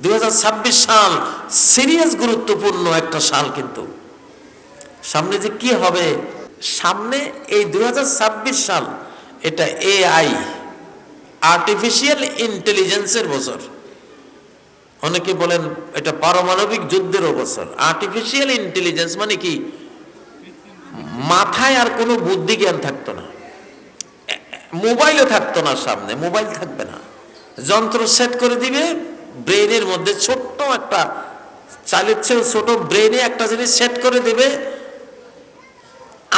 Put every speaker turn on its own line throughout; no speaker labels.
দুই হাজার ছাব্বিশ সাল সিরিয়াস গুরুত্বপূর্ণ একটা সাল কিন্তু। সামনে যে কি হবে? সামনে এই দু হাজার ছাব্বিশ সাল এটা এআই আর্টিফিশিয়াল ইন্টেলিজেন্সের বছর। অনেকে বলেন এটা পারমাণবিক যুদ্ধেরও বছর। আর্টিফিশিয়াল ইন্টেলিজেন্স মানে কি? মাথায় আর কোনো বুদ্ধি জ্ঞান থাকতো না। মোবাইলও থাকতো না সামনে, মোবাইল থাকবে না। যন্ত্র সেট করে দিবে ব্রেনের মধ্যে ছোট্ট একটা চেয়ে ছোট ব্রেনে একটা জিনিস সেট করে দেবে।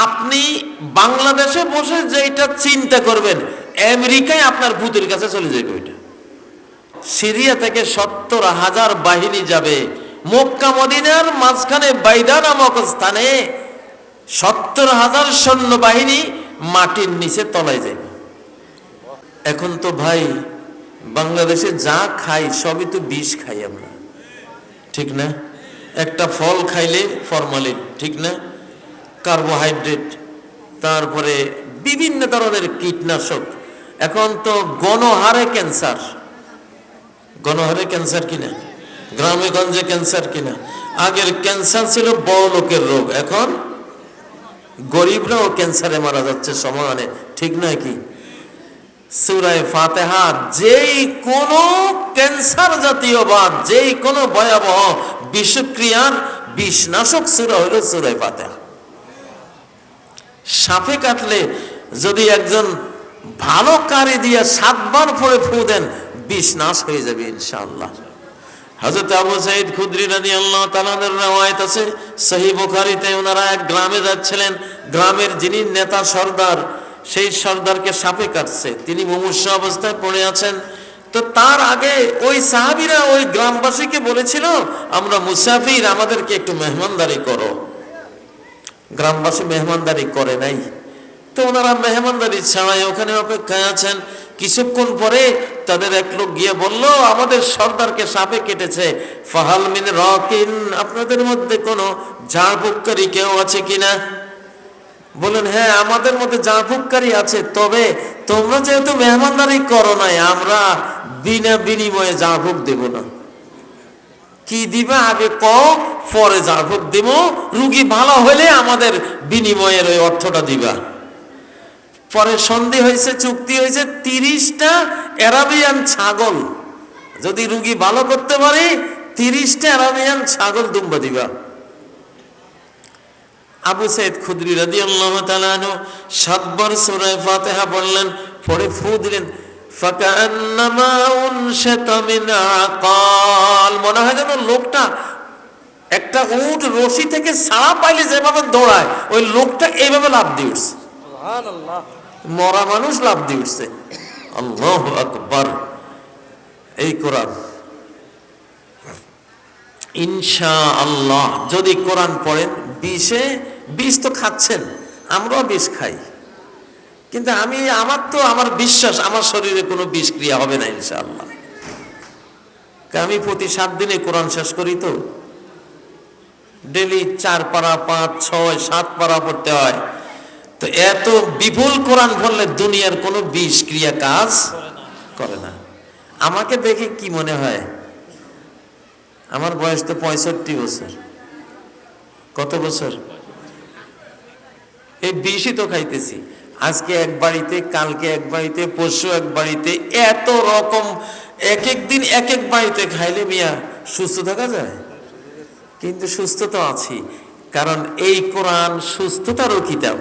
আপনি বাংলাদেশে বসে যেটা চিন্তা করবেন, আমেরিকায় আপনার ভূতের কাছে চলে যাবে ওইটা। সিরিয়া থেকে সত্তর হাজার বাহিনী যাবে। মক্কা, মদিনার মাঝখানে বাইদা নামক স্থানে সত্তর হাজার সৈন্য বাহিনী মাটির নিচে তলায় যাবে এখন তো ভাই বাংলাদেশে যা খাই, সবই তো বিষ খাই আমরা। ঠিক না? একটা ফল খাইলে ফরমালিন, ঠিক না? কার্বোহাইড্রেট, তারপরে বিভিন্ন ধরনের কীটনাশক। এখন তো গণহারে ক্যান্সার। গণহারে ক্যান্সার কিনা? গ্রামে গঞ্জে ক্যান্সার কিনা? আগের ক্যান্সার ছিল বড় লোকের রোগ, এখন গরিবরাও ক্যান্সারে মারা যাচ্ছে সমানে, ঠিক নয় কি? সুরায় ফাতেহা যেই কোন ক্যান্সার জাতীয় বা যেই কোনো ভয়াবহ বিষক্রিয়ার বিষনাশক সুরা হইল ফাতেহা। কাটলে যদি একজন ভালো কারি দিয়ে সাতবার পরে ফু দেন বিষ নাশ হয়ে যাবে ইনশাআল্লাহ। হজরত আবু সাইদ খুদ্রি আল্লাহ তালাদের রেওয়ায়ত আছে। সহি ওনারা এক গ্রামে যাচ্ছিলেন। গ্রামের যিনি নেতা সর্দার সেই সর্দারকে সাপে কাটছে। তিনি মুমূর্ষ অবস্থায় পড়ে আছেন। তো তার আগে ওই সাহাবিরা ওই গ্রামবাসীকে বলেছিল, আমরা মুসাফির, আমাদেরকে একটু মেহমানদারি করো। গ্রামবাসী মেহমানদারি করে নাই। তো ওনারা মেহমানদারি ছাড়াই ওখানে অপেক্ষায় আছেন। কিছুক্ষণ পরে তাদের এক লোক গিয়ে বলল, আমাদের সর্দারকে সাপে কেটেছে। ফাহাল মিন রকিন, আপনাদের মধ্যে কোনো ঝাড়ফুককারী কেউ আছে কিনা? বলেন হ্যাঁ আমাদের মধ্যে ঝাড়ফুককারী আছে, তবে তোমরা যেহেতু মেহমানদারি করো নাই, আমরা বিনা বিনিময়ে ঝাড়ফুক দেব না। কি দিবা? আগে ক পরে ঝাড়ফুক দিব। রুগী ভালো হলে আমাদের বিনিময়ের ওই অর্থটা দিবা। পরে সন্ধি হয়েছে, চুক্তি হয়েছে, তিরিশটা অ্যারাবিয়ান ছাগল। যদি রুগী ভালো করতে পারে, তিরিশটা অ্যারাবিয়ান ছাগল দুম্বা দিবা। আবু সাইদ খুদরি রাদি আল্লাহ তালানো সাতবার সুরায় ফাতেহা পড়লেন পরে ফু দিলেন মিন হয় যেন লোকটা একটা উট রশি থেকে ছাড়া পাইলে যেভাবে দৌড়ায় ওই লোকটা এইভাবে লাভ দিয়ে উঠছে। মরা মানুষ লাভ দিয়ে উঠছে। আল্লাহ আকবর। এই কোরআন। ইনশা আল্লাহ যদি কোরআন পড়েন বিষে বিষ তো খাচ্ছেন, আমরাও বিষ খাই। কিন্তু আমি, আমার তো আমার বিশ্বাস, আমার শরীরে কোনো বিষ ক্রিয়া হবে না ইনশাআল্লাহ। আমি প্রতি সাত দিনে কোরআন শেষ করি তো। ডেলি চার পারা, পাঁচ, ছয়, সাত পারা পড়তে হয়। তো এত বিপুল কোরআন পড়লে দুনিয়ার কোনো বিষ ক্রিয়া কাজ করে না। আমাকে দেখে কি মনে হয়? আমার বয়স তো পঁয়ষট্টি বছর। কত বছর? এই বিষই তো খাইতেছি। আজকে এক বাড়িতে, কালকে এক বাড়িতে, পরশু এক বাড়িতে, এত রকম এক এক দিন এক এক বাড়িতে খাইলে মিয়া সুস্থ থাকা যায়? কিন্তু সুস্থ তো আছি, কারণ এই কোরআন সুস্থতারও কিতাব।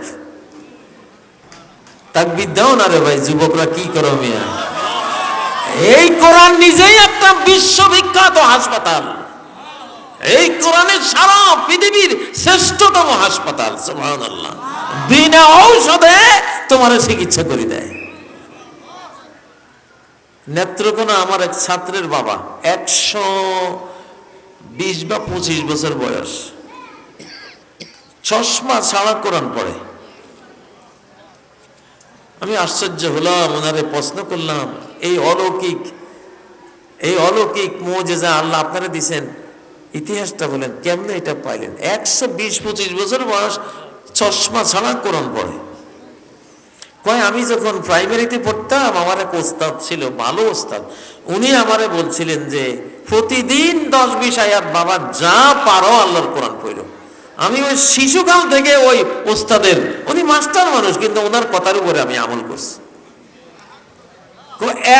তাক বিদ্যাও না রে ভাই, যুবকরা কি করো মিয়া? এই কোরআন নিজেই একটা বিশ্ববিখ্যাত হাসপাতাল। এই কোরআনের সারা পৃথিবীর শ্রেষ্ঠতম হাসপাতাল, সুবহানাল্লাহ। বিনা ঔষধে তোমার চিকিৎসা করে দেয়। নেত্রকোনা আমার এক ছাত্রের বাবা, একশো বিশ বা পঁচিশ বছর বয়স। চশমা ছাড়া কোরআন পড়ে। আমি আশ্চর্য হলাম, ওনারে প্রশ্ন করলাম, এই অলৌকিক এই অলৌকিক মোজেজা আল্লাহ আপনারা দিছেন, ইতিহাসটা বলেন, কেমনে এটা পাইলেন? একশো বিশ, পঁচিশ বছর বয়স চশমা ছাড়া কোরআন পড়ে। কয়, আমি যখন প্রাইমারিতে পড়তাম, আমার এক ওস্তাদ ছিল, ভালো ওস্তাদ, উনি আমারে বলছিলেন যে, প্রতিদিন দশ বিশ আয়াত বাবা, যা পারো আল্লাহর কোরআন পড়ো। আমি ওই শিশুকাল থেকে ওই ওস্তাদের, উনি মাস্টার মানুষ, কিন্তু ওনার কথার উপরে আমি আমল করছি।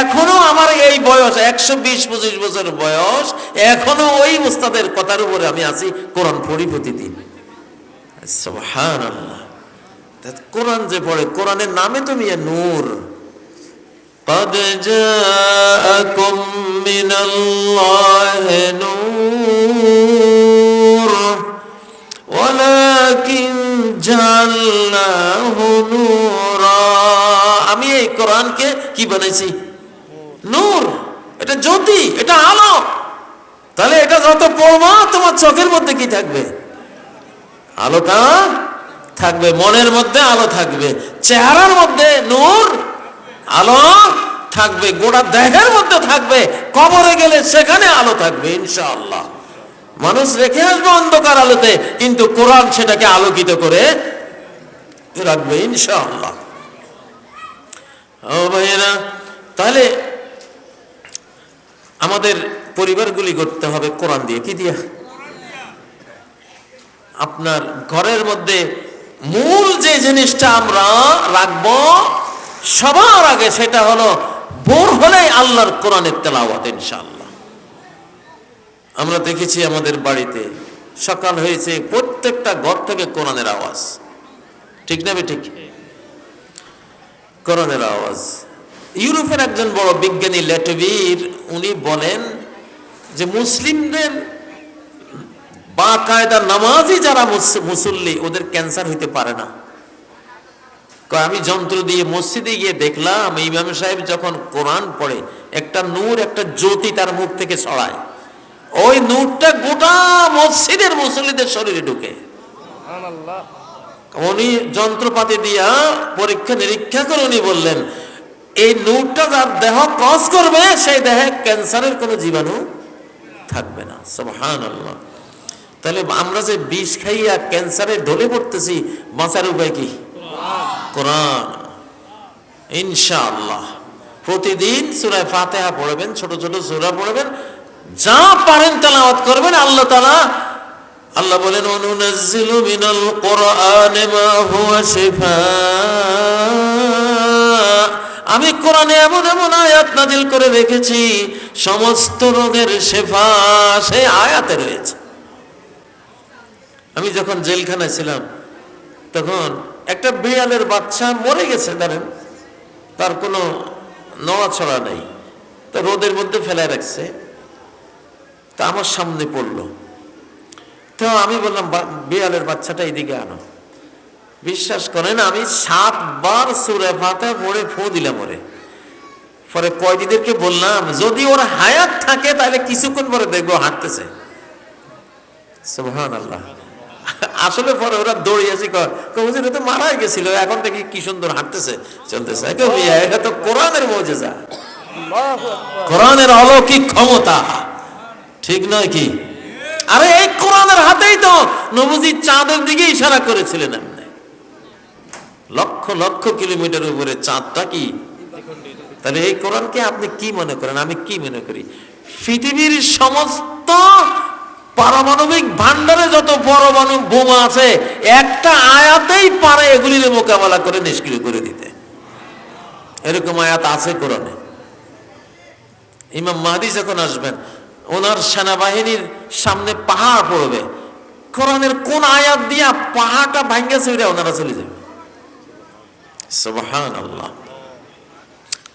এখনও আমার এই বয়স, একশো বিশ পঁচিশ বছর বয়স, এখনও ওই উস্তাদের কথার উপরে আমি আছি, কোরআন পড়ি প্রতিদিন। সুবহান আল্লাহ কোরআন যে পড়ে কোরআনের নামে তো মিয়া নূর قد جاءكم من الله نور ولكن جعلناه نورا আমি এই কোরআনকে কি বানাইছি নূর এটা জ্যোতি এটা আলো তাহলে এটা যত পড়বা তোমার চোখের মধ্যে কি থাকবে আলোটা থাকবে, মনের মধ্যে আলো থাকবে। চেহারার মধ্যে নূর, আলো থাকবে, গোটা দেহের মধ্যে থাকবে। কবরে গেলে সেখানে আলো থাকবে, ইনশাআল্লাহ। মানুষ রেখে আসবে অন্ধকার আলোতে, কিন্তু কোরআন সেটাকে আলোকিত করে রাখবে, ইনশাআল্লাহ। ও ভাইয়েরা, তাহলে আমাদের পরিবারগুলি করতে হবে কোরআন দিয়ে। কি দিয়া? আপনার ঘরের মধ্যে মূল যে জিনিসটা আমরা রাখব, সবার আগে সেটা হলো বোর হলে আল্লাহর কোরআনের তেলাওয়াত, ইনশাআল্লাহ। আমরা দেখেছি আমাদের বাড়িতে সকাল হয়েছে প্রত্যেকটা ঘর থেকে কোরআনের আওয়াজ। ঠিক না ঠিক কোরআনের আওয়াজ। ইউরোপের একজন বড় বিজ্ঞানী লেটভির উনি বলেন যে মুসলিমদের বা কায়দা নামাজই যারা মুসল্লি ওদের ক্যান্সার হইতে পারে না। আমি যন্ত্র দিয়ে মসজিদে গিয়ে দেখলাম ইমাম সাহেব যখন কোরআন পড়ে একটা নূর একটা জ্যোতি তার মুখ থেকে ছড়ায়। ওই নূরটা গোটা মসজিদের মুসল্লিদের শরীরে ঢুকে। উনি যন্ত্রপাতি দিয়া পরীক্ষা নিরীক্ষা করে উনি বললেন এই নূরটা যার দেহ ক্রস করবে সেই দেহে ক্যান্সারের কোনো জীবাণু থাকবে না। সুবহান আল্লাহ তাহলে আমরা যে বিষ খাইয়া ক্যান্সারে ঢলে পড়তেছি, বাঁচার উপায় কি? কোরআন। ইনশাআল্লাহ। প্রতিদিন সূরায় ফাতিহা পড়বেন, ছোট ছোট সূরা পড়বেন, যা পারেন তেলাওয়াত করবেন, আল্লাহ তাআলা, আল্লাহ বলেন অনুনাজ্জিলু মিনাল কোরআনে মা হুয়া শিফা। আমি কোরআনে এমন এমন আয়াত নাজিল করে রেখেছি, সমস্ত রোগের শেফা সে আয়াতে রয়েছে। আমি যখন জেলখানায় ছিলাম, তখন একটা বিড়ালের বাচ্চা মরে গেছে ধরেন তার কোনো নড়াছড়া নেই। তো রোদের মধ্যে ফেলে রাখছে। তা আমার সামনে পড়ল। তো আমি বললাম, "বা- বিড়ালের বাচ্চাটা এদিকে আনো। বিশ্বাস করেন, আমি সাতবার সুরে ফাতে পড়ে ফু দিলাম ওরে। পরে কয়েদিদেরকে বললাম, যদি ওর হায়াত থাকে, তাহলে কিছুক্ষণ পরে দেখব হাঁটতেছে। সুবহান আল্লাহ আসলে পরে ওরা দৌড়িয়েছে কবুজির তো মারাই গেছিল এখন থেকে কি সুন্দর হাঁটতেছে চলতেছে। এটা তো কোরআনের মজেজা। কোরআনের অলৌকিক ক্ষমতা। ঠিক নয় কি? আরে এই কোরআনের হাতেই তো নবজি চাঁদের দিকে ইশারা করেছিলেন এমনি। লক্ষ লক্ষ কিলোমিটার উপরে চাঁদটা কি? তাহলে এই কোরআনকে আপনি কি মনে করেন? আমি কি মনে করি? পৃথিবীর সমস্ত পারমাণবিক ভান্ডারে যত পরমাণু বোমা আছে, একটা আয়াতেই পারে এগুলির মোকাবেলা করে নিষ্ক্রিয় করে দিতে। এরকম আয়াত আছে কোরআনে। ইমাম মাহাদি যখন আসবেন, ওনার সেনাবাহিনীর সামনে পাহাড় পড়বে। কোরআনের কোন আয়াত দিয়া পাহাড়টা ভাঙ্গে চলে ওনারা চলে যাবে।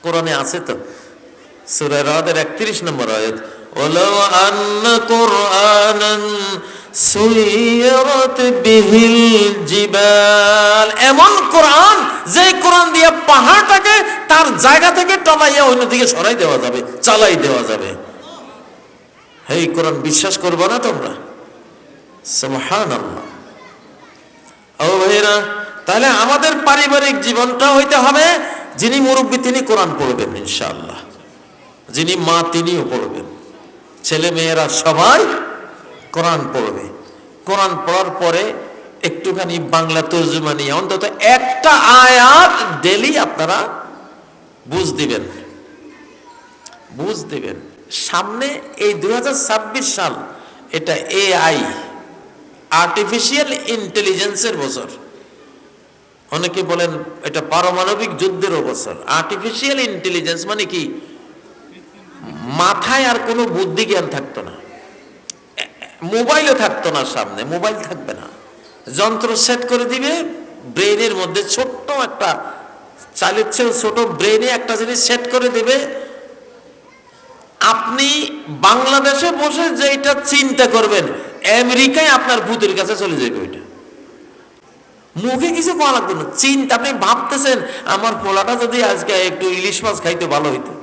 কোরআনে আছে তো? সূরা রাদের 31 নম্বর আয়াত। ওয়ালাউ আন্না কুরআনান সুইরাত বিহিল জিবাল এমন কোরআন, যে কোরআন দিয়ে পাহাড়টাকে তার জায়গা থেকে টমাইয়া অন্যদিকে সরাই দেওয়া যাবে, চালাই দেওয়া যাবে। এই কোরআন, বিশ্বাস করব না তোমরা? সুবহানাল্লাহ। ও ভাইরা তাহলে আমাদের পারিবারিক জীবনটা হইতে হবে যিনি মুরব্বী, তিনি কোরআন পড়বেন ইনশাআল্লাহ। যিনি মা, তিনিও পড়বেন। ছেলে মেয়েরা সবাই কোরআন পড়বে। কোরআন পড়ার পরে একটুখানি বাংলা তর্জমা নিয়ে, অন্তত একটা আয়াত ডেলি আপনারা বুঝ দিবেন। বুঝ দেবেন। সামনে এই দুই হাজার ছাব্বিশ সাল, এটা এআই আর্টিফিশিয়াল ইন্টেলিজেন্সের বছর। অনেকে বলেন এটা পারমাণবিক যুদ্ধেরও বছর। আর্টিফিশিয়াল ইন্টেলিজেন্স মানে কি? মাথায় আর কোনো বুদ্ধি জ্ঞান থাকতো না। মোবাইলও থাকতো না সামনে, মোবাইল থাকবে না। যন্ত্র সেট করে দিবে, ব্রেনের মধ্যে ছোট্ট একটা চালের চেয়ে ছোট ব্রেনে একটা জিনিস সেট করে দিবে। আপনি বাংলাদেশে বসে যেটা চিন্তা করবেন, আমেরিকায় আপনার ভূতের কাছে চলে যাবে ওইটা। মুখে কিছু লাগবে না, চিন্তা, আপনি ভাবতেছেন, আমার পোলাটা যদি আজকে একটু ইলিশ মাছ খাইতে ভালো হইতো।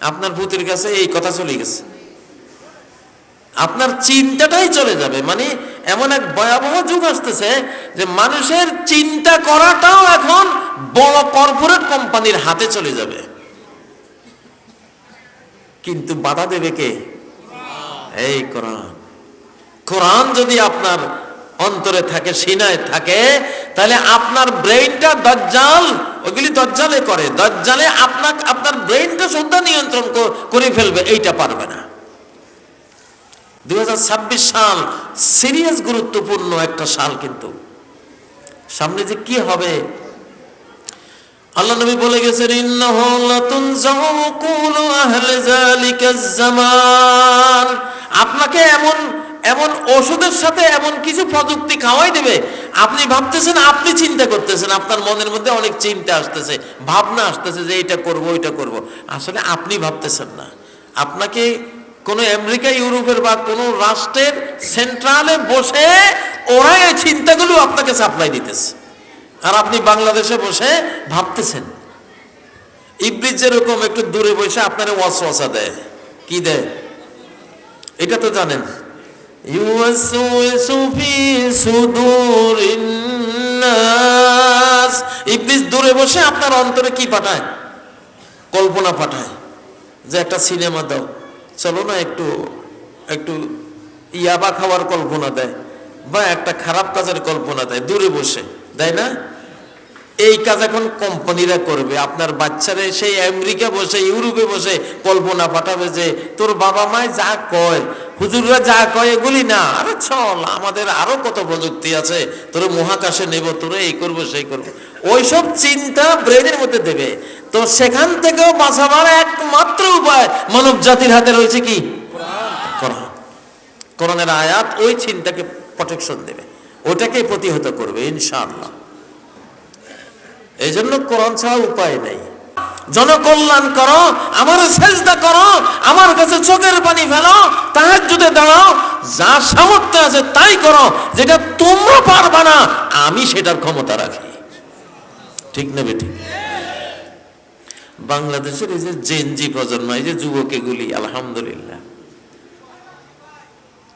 আপনার ভূতের কাছে এই কথা চলে গেছে। আপনার চিন্তাটাই চলে যাবে। মানে এমন এক ভয়াবহ যুগ আসতেছে যে মানুষের চিন্তা করাটাও এখন বড় কর্পোরেট কোম্পানির হাতে চলে যাবে। কিন্তু বাধা দেবে কে? এই কোরআন। কোরআন যদি আপনার অন্তরে থাকে, সিনায় থাকে, তাহলে আপনার ব্রেইনটা দজ্জাল ওগুলি দজ্জালে করে। দজ্জালে আপনার আপনার ব্রেইনটা শুদ্ধ নিয়ন্ত্রণ করে ফেলবে, এইটা পারবে না। দুই হাজার ছাব্বিশ সাল, সিরিয়াস গুরুত্বপূর্ণ একটা সাল কিন্তু। সামনে যে কি হবে? আল্লাহ নবী বলে গেছেন আপনাকে এমন এমন ওষুধের সাথে এমন কিছু প্রযুক্তি খাওয়াই দেবে। আপনি ভাবতেছেন, আপনি চিন্তা করতেছেন, আপনার মনের মধ্যে অনেক চিন্তা আসতেছে, ভাবনা আসতেছে যে এটা করব, ওইটা করব। আসলে আপনি ভাবতেছেন না। আপনাকে কোনো আমেরিকা, ইউরোপের বা কোনো রাষ্ট্রের সেন্ট্রালে বসে ওরা এই চিন্তাগুলো আপনাকে সাপ্লাই দিতেছে। আর আপনি বাংলাদেশে বসে ভাবতেছেন। ইবলিস যেরকম একটু দূরে বসে আপনার ওয়াসওয়াসা দেয়। কি দেয়? এটা তো জানেন। ইউওয়াসওয়াসু ফি সুদুরিন নাস। ইবলিস দূরে বসে আপনার অন্তরে কি পাঠায়? কল্পনা পাঠায় যে একটা সিনেমা দাও। চলো না একটু একটু ইয়াবা খাওয়ার কল্পনা দেয় বা একটা খারাপ কাজের কল্পনা দেয়। দূরে বসে, দেয় না? এই কাজ এখন কোম্পানিরা করবে। আপনার বাচ্চারা সেই আমেরিকা বসে, ইউরোপে বসে কল্পনা পাঠাবে যে, তোর বাবা মায় যা কয়, হুজুররা যা কয় এগুলি না। আরে চল, আমাদের আরও কত প্রযুক্তি আছে। তোর মহাকাশে নেব, তোরে এই করব, সেই করব। ওইসব চিন্তা ব্রেনের মধ্যে দেবে। তো সেখান থেকেও বাঁচাবার একমাত্র উপায় মানব জাতির হাতে রয়েছে কি? কোরআন। কোরআনের আয়াত ওই চিন্তাকে প্রোটেকশন দেবে। ওটাকে প্রতিহত করবে, ইনশাআল্লাহ। এই জন্য কোরআন ছাড়া উপায় নেই। জনকল্যাণ করো আমার সেজদা করো, আমার কাছে চোখের পানি ফেলো তাহার যদি দাঁড়াও, যা সামর্থ্য আছে তাই করো, যেটা তোমরা পারবা না, আমি সেটার ক্ষমতা রাখি। ঠিক নেবে ঠিক বাংলাদেশের এই যে জেনজি প্রজন্ম, এই যে যুবক এগুলি, আলহামদুলিল্লাহ।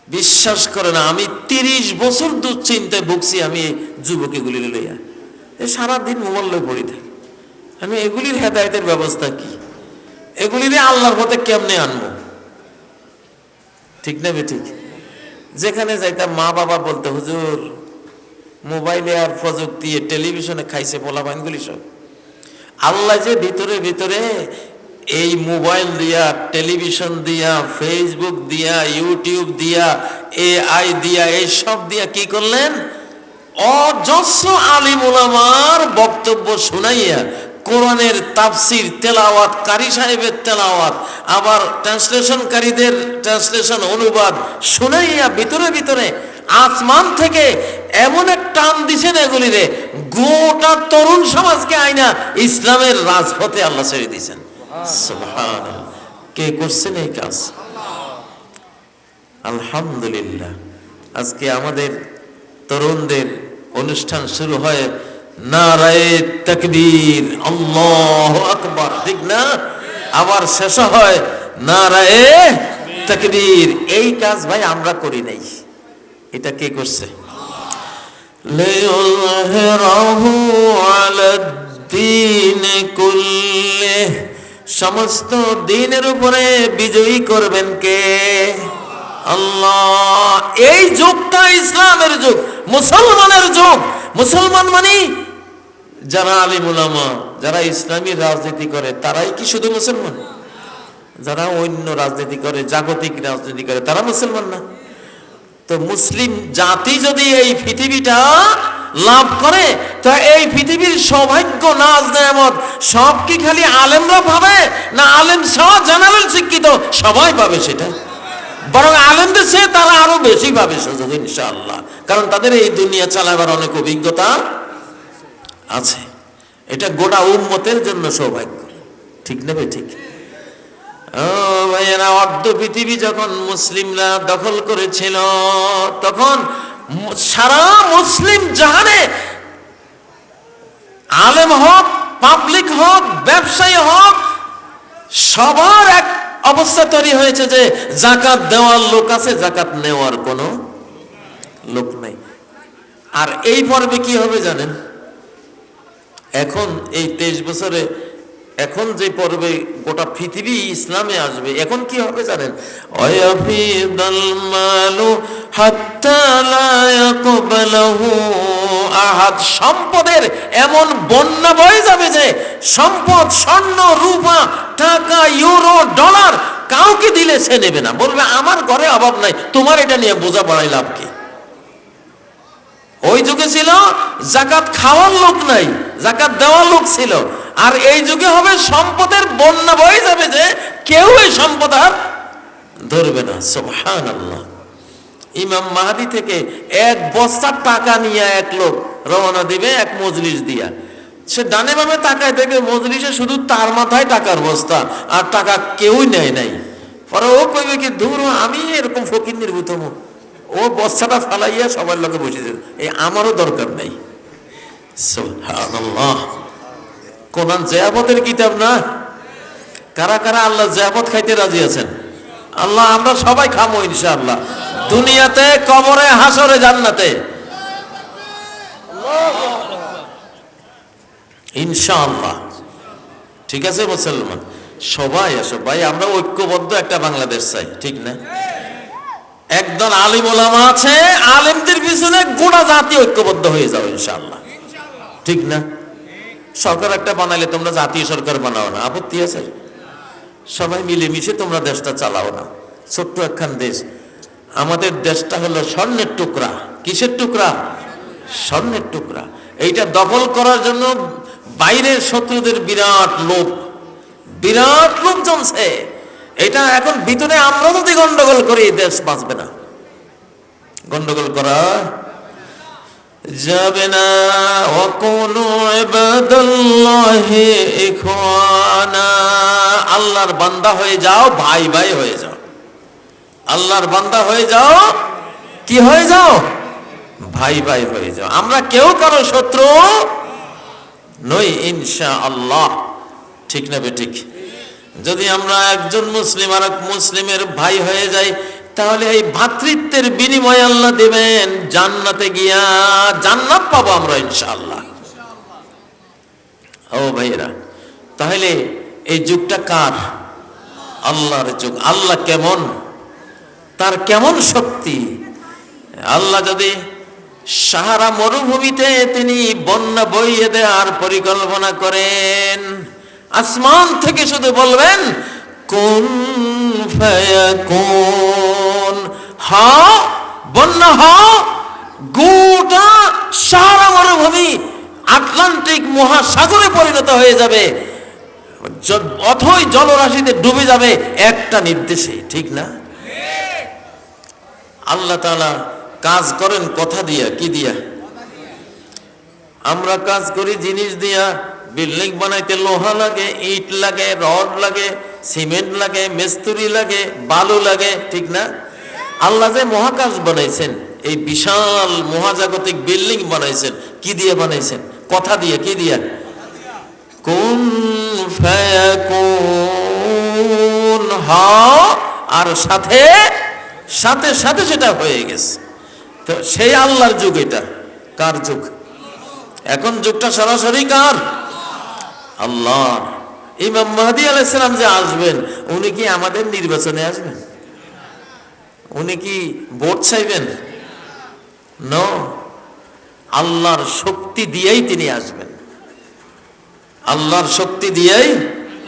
বিশ্বাস করে না, আমি তিরিশ বছর দুশ্চিন্তায় ভুগছি আমি যুবক এগুলি লইয়া। সারাদিন মোবাইল পড়ি থাকি। আমি এগুলির হেদায়তের ব্যবস্থা কি? এগুলিরে আল্লাহর পথে কেমনে আনব? ঠিক না ঠিক? যেখানে যাইতাম মা বাবা বলতে, হুজুর, মোবাইলে আর প্রযুক্তি টেলিভিশনে খাইছে পোলা বাইনগুলি সব। আল্লাহ যে ভিতরে ভিতরে এই মোবাইল দিয়া, টেলিভিশন দিয়া, ফেসবুক দিয়া, ইউটিউব দিয়া, এআই দিয়া এই সব দিয়া কি করলেন? অজস্র আলিম ওলামার বক্তব্য শুনাইয়া কোরআনের তাফসির, তেলাওয়াত, কারি সাহেবের তেলাওয়াত, আবার ট্রান্সলেশনকারীদের ট্রান্সলেশন অনুবাদ শুনাইয়া ভিতরে ভিতরে আসমান থেকে এমন এক টান দিছেন এগুলিরে, গোটা তরুণ সমাজকে আইনা ইসলামের রাজপথে আল্লাহ ছেড়ে দিয়েছেন। কে করছেন এই কাজ? আলহামদুলিল্লাহ। আজকে আমাদের তরুণদের অনুষ্ঠান শুরু হয় নারায়ে তাকবীর, আল্লাহ আকবার, ঠিক না? আবার শেষ হয় নারায়ে তাকবীর। এই কাজ ভাই আমরা করি নাই। এটা কে করছে? সমস্ত দিনের উপরে বিজয়ী করবেন কে? আল্লাহ। এই যুগটা ইসলামের যুগ। মুসলমানের যুগ। মুসলমান মানে যারা আলিম উলামা, যারা ইসলামী রাজনীতি করে, তারাই কি শুধু মুসলমান? যারা অন্য রাজনীতি করে, জাগতিক রাজনীতি করে, তারা মুসলমান না। তো মুসলিম জাতি যদি এই পৃথিবীটা লাভ করে, তো এই পৃথিবীর সৌভাগ্য নাজ নেয়ামত সব কি খালি আলেমরা পাবে না আলেম সহ জেনারেল শিক্ষিত? সবাই পাবে সেটা। বরং আলেমদের চেয়ে তারা আরও বেশি পাবে সুযোগ, ইনশাআল্লাহ। কারণ তাদের এই দুনিয়া চালাবার অনেক অভিজ্ঞতা আছে। এটা গোটা উম্মতের জন্য সৌভাগ্য। ঠিক নেবে ঠিক? ও ভাইয়েরা, অর্ধ পৃথিবী যখন মুসলিমরা দখল করেছিল, তখন সারা মুসলিম জাহানে আলেম হোক, পাবলিক হোক, ব্যবসায়ী হোক, সবার এক অবস্থা তৈরি হয়েছে যে জাকাত দেওয়ার লোক আছে, জাকাত নেওয়ার কোনো লোক নাই। আর এই পর্বে কি হবে জানেন? এখন এই তেইশ বছরে এখন যে পর্বে গোটা পৃথিবী ইসলামে আসবে, এখন কি হবে জানেন? আহাদ। সম্পদের এমন বন্যা বয়ে যাবে যে সম্পদ, স্বর্ণ, রূপা, টাকা, ইউরো, ডলার কাউকে দিলে সে নেবে না। বলবে, আমার ঘরে অভাব নাই, তোমার এটা নিয়ে বোঝা বাড়াই লাভ কি? ওই যুগে ছিল, জাকাত খাওয়ার লোক নাই, জাকাত দেওয়ার লোক ছিল। আর এই যুগে হবে সম্পদের বন্যা বয়ে যাবে যে কেউ এই সম্পদ আর ধরবে না আল্লাহ ইমাম মাহাদি থেকে এক বস্তার টাকা নিয়ে এক লোক রওনা দিবে, এক মজলিস দিয়া। সে ডানে বামে তাকায় দেখবে মজলিসে শুধু তার মাথায় টাকার বস্তা, আর টাকা কেউই নেয় নাই। পরে ও কইবে কি দূর আমি এরকম ফকির নির্ভূতম ও বস্তাটা ফালাইয়া সবার লোকে বসেছে এই আমারও দরকার নেই। সুবহানাল্লাহ। কোরআন জয়াবতের কিতাব না? কারা কারা আল্লাহ জয়াবত খাইতে রাজি আছেন? আল্লাহ, আমরা সবাই খামো ইনশাআল্লাহ। দুনিয়াতে, কবরে হাসরে জান্নাতে। ইনশাআল্লাহ। ঠিক আছে, মুসলমান? সবাই আসো। ভাই, আমরা ঐক্যবদ্ধ একটা বাংলাদেশ চাই, ঠিক না? একদল আলিম ওলামা আছে, আলিমদের পিছনে গোটা জাতি ঐক্যবদ্ধ হয়ে যাও ইনশাআল্লাহ। ঠিক না? সরকার একটা বানাইলে তোমরা জাতীয় সরকার বানাও না। আপত্তি আছে? সবাই মিলেমিশে তোমরা দেশটা চালাও না। ছোট্ট একখান দেশ। আমাদের দেশটা হলো স্বর্ণের টুকরা। কিসের টুকরা? স্বর্ণের টুকরা। এইটা দখল করার জন্য বাইরের শত্রুদের বিরাট লোভ। বিরাট লোভ জমছে। এটা এখন ভিতরে আমরা যদি গন্ডগোল করি, দেশ বাঁচবে না। গন্ডগোল করা যাবে না ইখওয়ানা আল্লাহর বান্দা হয়ে যাও ভাই ভাই হয়ে যাও আল্লাহর বান্দা হয়ে যাও কি হয়ে যাও ভাই ভাই হয়ে যাও আমরা কেউ কারও শত্রু নই ইনশা আল্লাহ ঠিক না বে ঠিক যদি আমরা একজন মুসলিম আর এক মুসলিমের ভাই হয়ে যাই তাহলে এই ভ্রাতৃত্বের বিনিময় আল্লাহ দেবেন, জান্নাতে গিয়া জান্নাত পাবো আমরা ইনশাআল্লাহ। ও ভাইয়েরা, তাহলে এই যুগটা কার? আল্লাহর যুগ। আল্লাহ কেমন? তার কেমন শক্তি? আল্লাহ যদি সাহারা মরুভূমিতে তিনি বন্যা বইয়ে দেওয়ার পরিকল্পনা করেন, আসমান থেকে শুধু বলবেন, কোন কোন হা, বন্যা হা, গোটা সাহারা মরুভূমি আটলান্টিক মহাসাগরে পরিণত হয়ে যাবে। অথই জলরাশিতে ডুবে যাবে একটা নির্দেশে, ঠিক না? আল্লাহ তাআলা কাজ করেন কথা দিয়া, কি দিয়া? আমরা কাজ করি জিনিস দিয়া, বিল্ডিং বানাইতে লোহা লাগে, ইট লাগে, রড লাগে, সিমেন্ট লাগে, মিস্ত্রি লাগে, বালু লাগে, ঠিক না? আল্লাহ যে মহাকাশ বানাইছেন, এই বিশাল মহাজাগতিক বিল্ডিং বানাইছেন, কি দিয়ে বানাইছেন? কথা দিয়ে, কি দিয়ে? কোন ফায়াকুন, হা, আর সাথে সাথে সাথে সেটা হয়ে গেছে। তো সেই আল্লাহর যুগ এটা। কার যুগ? এখন যুগটা সরাসরি কার? আল্লাহ ইমাম মাহদি আলাইসালাম যে আসবেন, উনি কি আমাদের নির্বাচনে আসবেন? উনি কি ভোট চাইবেন? ন আল্লাহর শক্তি দিয়েই তিনি আসবেন। আল্লাহর শক্তি দিয়েই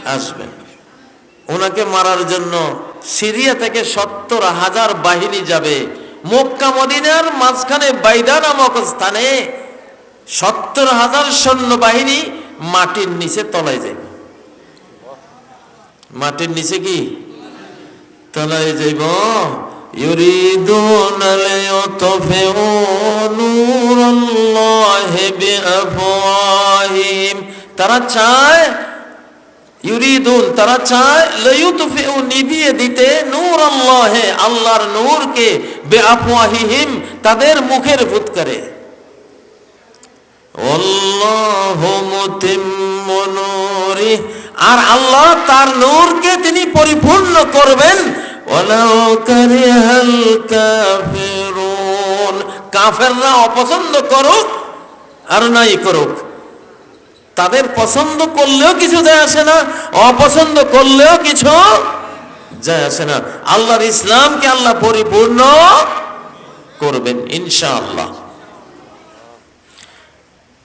আসবেন। ওনাকে মারার জন্য সিরিয়া থেকে সত্তর হাজার বাহিনী যাবে। মক্কা, মদিনার মাঝখানে বাইদা নামক স্থানে সত্তর হাজার সৈন্য বাহিনী মাটির নিচে তলায় যাবে মাটির নিচে কি? তলায় যাইব। يريدون ليطفئوا نور الله بأفواههم তারা চায় ইউরিদুন তারা চায় লয়ুতফিউ নিভিয়ে দিতে নূর আল্লাহে আল্লাহর নূরকে বেআফওয়াহিহিম তাদের মুখের ফুৎকারে আল্লাহু মুতিম্মু নূরিহি আর আল্লাহ তার নূরকে তিনি পরিপূর্ণ করবেন ওয়ালাউ কারিহাল কাফিরুন। কাফেররা অপছন্দ করুক আর নাই করুক। তাদের পছন্দ করলেও কিছু যায় আসে না, অপছন্দ করলেও কিছু যায় আসে না। আল্লাহর ইসলামকে আল্লাহ পরিপূর্ণ করবেন ইনশাআল্লাহ।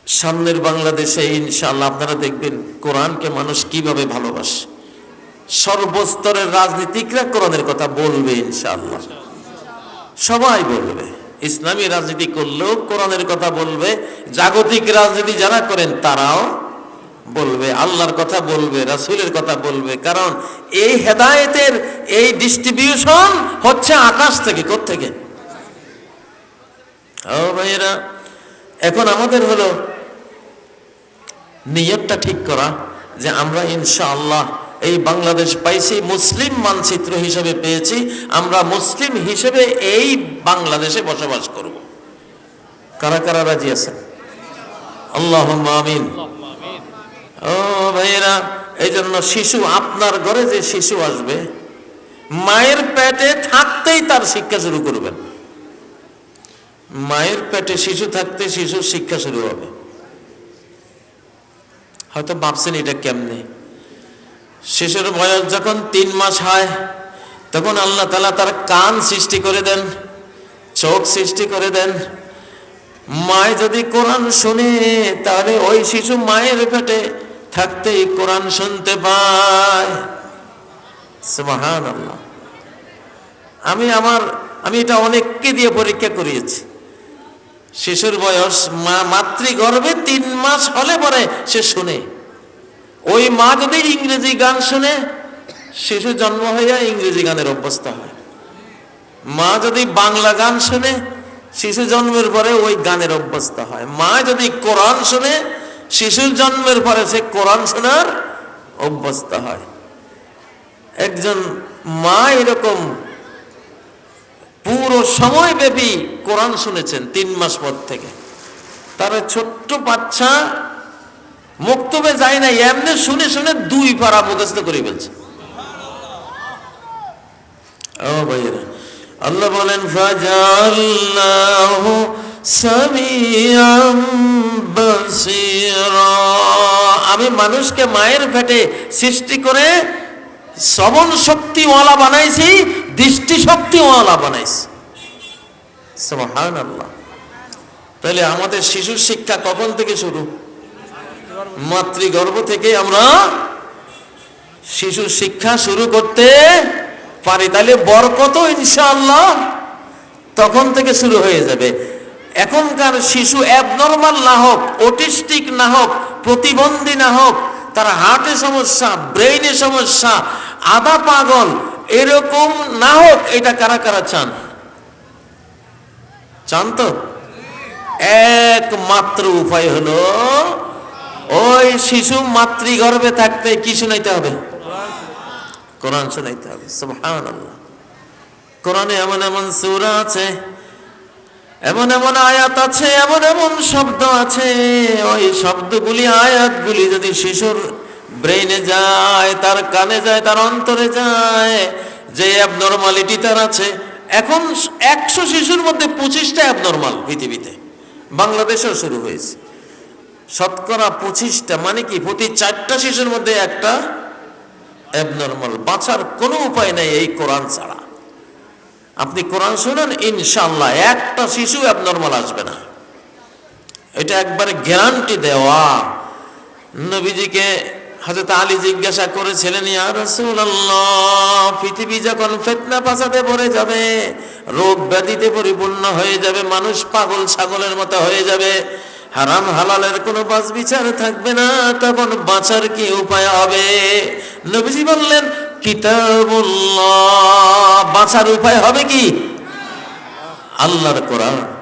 সামনের বাংলাদেশে ইনশাআল্লাহ আপনারা দেখবেন কোরআনকে মানুষ কীভাবে ভালোবাসে। সর্বস্তরের রাজনীতিকরা কোরআনের কথা বলবে, ইনশাআল্লাহ। সবাই বলবে, ইসলামী রাজনীতি করলেও কোরআনের কথা বলবে, জাগতিক রাজনীতি যারা করেন তারাও বলবে, আল্লাহর কথা বলবে, রাসূলের কথা বলবে, কারণ এই হেদায়েতের এই ডিস্ট্রিবিউশন হচ্ছে আকাশ থেকে থেকে ও ভাইয়েরা, এখন আমাদের হলো নিয়তটা ঠিক করা যে আমরা ইনশাআল্লাহ এই বাংলাদেশ পাইছি, মুসলিম মানচিত্র হিসেবে পেয়েছি, আমরা মুসলিম হিসেবে এই বাংলাদেশে বসবাস করব। কারা কারা রাজি আছেন? আল্লাহ আমিন। ও ভাইয়েরা এই জন্য শিশু, আপনার ঘরে যে শিশু আসবে, মায়ের পেটে থাকতেই তার শিক্ষা শুরু করবেন। মায়ের পেটে শিশু থাকতে শিশুর শিক্ষা শুরু হবে। হয়তো ভাবছেন এটা কেমনে? শিশুর বয়স যখন তিন মাস হয়, তখন আল্লাহ তালা তার কান সৃষ্টি করে দেন, চোখ সৃষ্টি করে দেন। মায় যদি কোরআন শুনে, তাহলে ওই শিশু মায়ের পেটে থাকতেই কোরআন শুনতে পায়। আল্লাহ আমি আমার, আমি এটা অনেককে দিয়ে পরীক্ষা করিয়েছি। শিশুর বয়স মা মাতৃগর্ভে তিন মাস হলে পরে সে শুনে। ওই মা যদি ইংরেজি গান শুনে, শিশু জন্ম হইয়া ইংরেজি গানের অভ্যস্ত হয়। মা যদি বাংলা গান শুনে, শিশু জন্মের পরে ওই গানের অভ্যস্ত হয়। মা যদি কোরআন শুনে, শিশুর জন্মের পরে সে কোরআন শোনার অভ্যস্ত হয়। একজন মা এরকম পুরো সময় ব্যাপী কোরআন শুনেছেন তিন মাস পর থেকে। তার ছোট্ট বাচ্চা মুক্তবে যায় না এমনি শুনে শুনে দুই পারা মুখস্থ করে ফেলছে। ও আল্লাহ বলেন আমি মানুষকে মায়ের পেটে সৃষ্টি করে শ্রবণ শক্তিওয়ালা বানাইছি, দৃষ্টি শক্তিওয়ালা বানাইছি। তাহলে আমাদের শিশুর শিক্ষা কখন থেকে শুরু? মাতৃগর্ভ থেকে আমরা শিশুর শিক্ষা শুরু করতে পারি। তাহলে বরকত ইনশাআল্লাহ তখন থেকে শুরু হয়ে যাবে। এখনকার শিশু অ্যাবনর্মাল না হোক অটিস্টিক না হোক, প্রতিবন্ধী না হোক, তার হার্টে সমস্যা ব্রেইনে সমস্যা, আদা পাগল, এরকম না হোক, এটা কারা কারা চান? চান তো? একমাত্র উপায় হলো ওই শিশু মাতৃগর্ভে থাকতে কি শুনাইতে হবে? কোরআন শুনাইতে হবে, সুবহানাল্লাহ। কোরআনে এমন এমন সূরা আছে, এমন এমন আয়াত আছে, এমন এমন শব্দ আছে। ওই শব্দগুলি, আয়াতগুলি যদি শিশুর ব্রেইনে যায়, তার কানে যায়, তার অন্তরে যায়, যে অ্যাবনর্মালিটি তার আছে, এখন একশো শিশুর মধ্যে পঁচিশটা অ্যাবনর্মাল পৃথিবীতে। বাংলাদেশেও শুরু হয়েছে। শতকরা পঁচিশটা মানে কি, প্রতি চারটা শিশুর মধ্যে একটা অ্যাবনর্মাল বাঁচার কোনো উপায় নেই এই কোরআন ছাড়া। আপনি কোরআন শুনেন ইনশাল্লাহ একটা শিশু অ্যাবনর্মাল আসবে না। এটা একবারে গ্যারান্টি দেওয়া। নবীজিকে হযরত আলী জিজ্ঞাসা করেছিলেন, ইয়া রাসূলুল্লাহ, পৃথিবী যখন ফিতনা ফাসাদে ভরে যাবে, রোগ ব্যাধিতে পরিপূর্ণ হয়ে যাবে, মানুষ পাগল ছাগলের মতো হয়ে যাবে হারাম হালালের কোনো বাস বিচার থাকবে না তখন বাঁচার কি উপায় হবে? নবীজি বললেন, কিতাবুল্লাহ, বাঁচার উপায় হবে কি? আল্লাহর কোরআন।